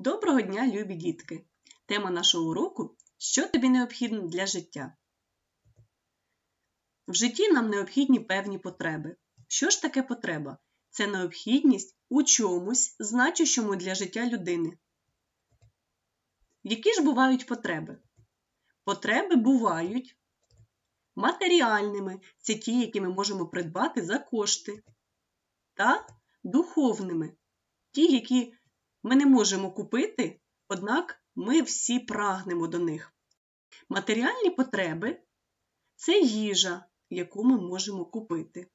Доброго дня, любі дітки! Тема нашого уроку Що тобі необхідно для життя? В житті нам необхідні певні потреби. Що ж таке потреба? Це необхідність у чомусь, значущому для життя людини. Які ж бувають потреби? Потреби бувають матеріальними це ті, які ми можемо придбати за кошти, та духовними ті, які ми не можемо купити, однак ми всі прагнемо до них. Матеріальні потреби це їжа, яку ми можемо купити.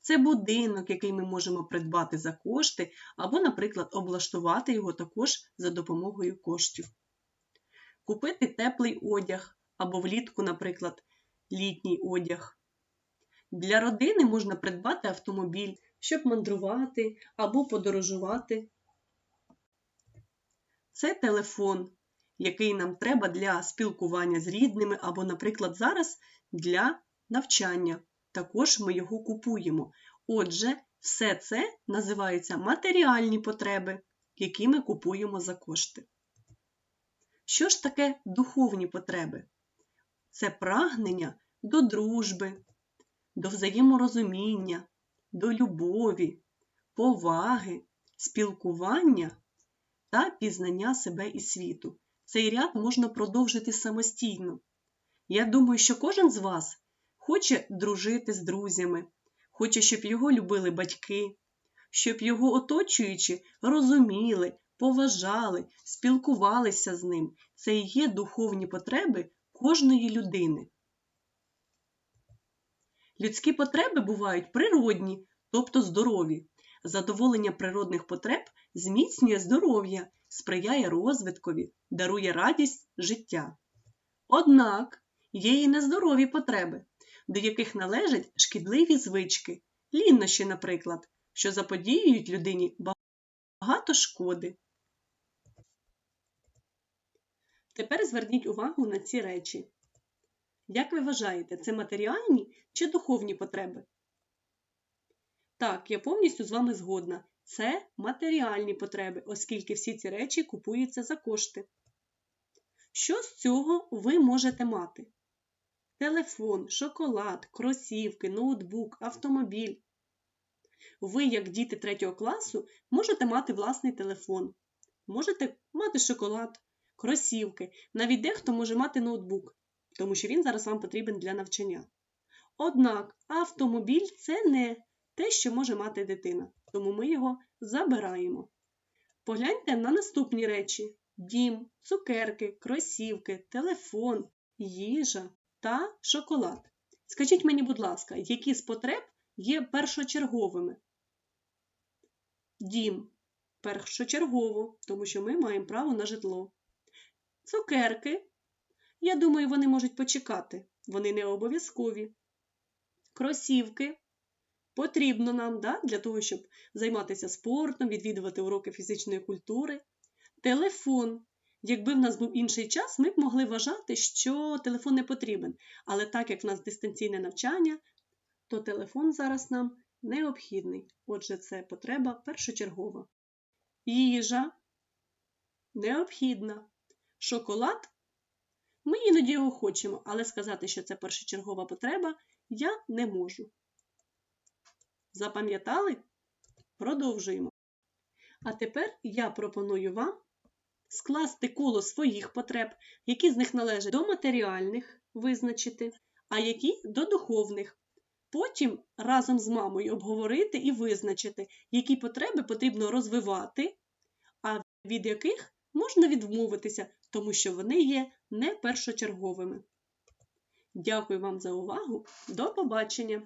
Це будинок, який ми можемо придбати за кошти, або, наприклад, облаштувати його також за допомогою коштів. Купити теплий одяг, або влітку, наприклад, літній одяг. Для родини можна придбати автомобіль, щоб мандрувати або подорожувати. Це телефон, який нам треба для спілкування з рідними, або, наприклад, зараз для навчання. Також ми його купуємо. Отже, все це називаються матеріальні потреби, які ми купуємо за кошти. Що ж таке духовні потреби? Це прагнення до дружби, до взаєморозуміння, до любові, поваги, спілкування та пізнання себе і світу. Цей ряд можна продовжити самостійно. Я думаю, що кожен з вас хоче дружити з друзями, хоче, щоб його любили батьки, щоб його оточуючи розуміли, поважали, спілкувалися з ним. Це і є духовні потреби кожної людини. Людські потреби бувають природні, тобто здорові. Задоволення природних потреб зміцнює здоров'я, сприяє розвиткові, дарує радість життя. Однак є і нездорові потреби, до яких належать шкідливі звички, ліннощі, наприклад, що заподіюють людині багато шкоди. Тепер зверніть увагу на ці речі. Як ви вважаєте, це матеріальні чи духовні потреби? Так, я повністю з вами згодна. Це матеріальні потреби, оскільки всі ці речі купуються за кошти. Що з цього ви можете мати? Телефон, шоколад, кросівки, ноутбук, автомобіль. Ви, як діти 3 класу, можете мати власний телефон, можете мати шоколад, кросівки, навіть дехто може мати ноутбук, тому що він зараз вам потрібен для навчання. Однак автомобіль це не те, що може мати дитина, тому ми його забираємо. Погляньте на наступні речі: дім, цукерки, кросівки, телефон, їжа та шоколад. Скажіть мені, будь ласка, які з потреб є першочерговими? Дім першочергово, тому що ми маємо право на житло. Цукерки, я думаю, вони можуть почекати, вони не обов'язкові. Кросівки потрібно нам да, для того, щоб займатися спортом, відвідувати уроки фізичної культури. Телефон. Якби в нас був інший час, ми б могли вважати, що телефон не потрібен. Але так як в нас дистанційне навчання, то телефон зараз нам необхідний. Отже, це потреба першочергова. Їжа необхідна. Шоколад ми іноді його хочемо, але сказати, що це першочергова потреба, я не можу. Запам'ятали? Продовжуємо. А тепер я пропоную вам скласти коло своїх потреб, які з них належать до матеріальних визначити, а які до духовних. Потім разом з мамою обговорити і визначити, які потреби потрібно розвивати, а від яких можна відмовитися, тому що вони є не першочерговими. Дякую вам за увагу. До побачення!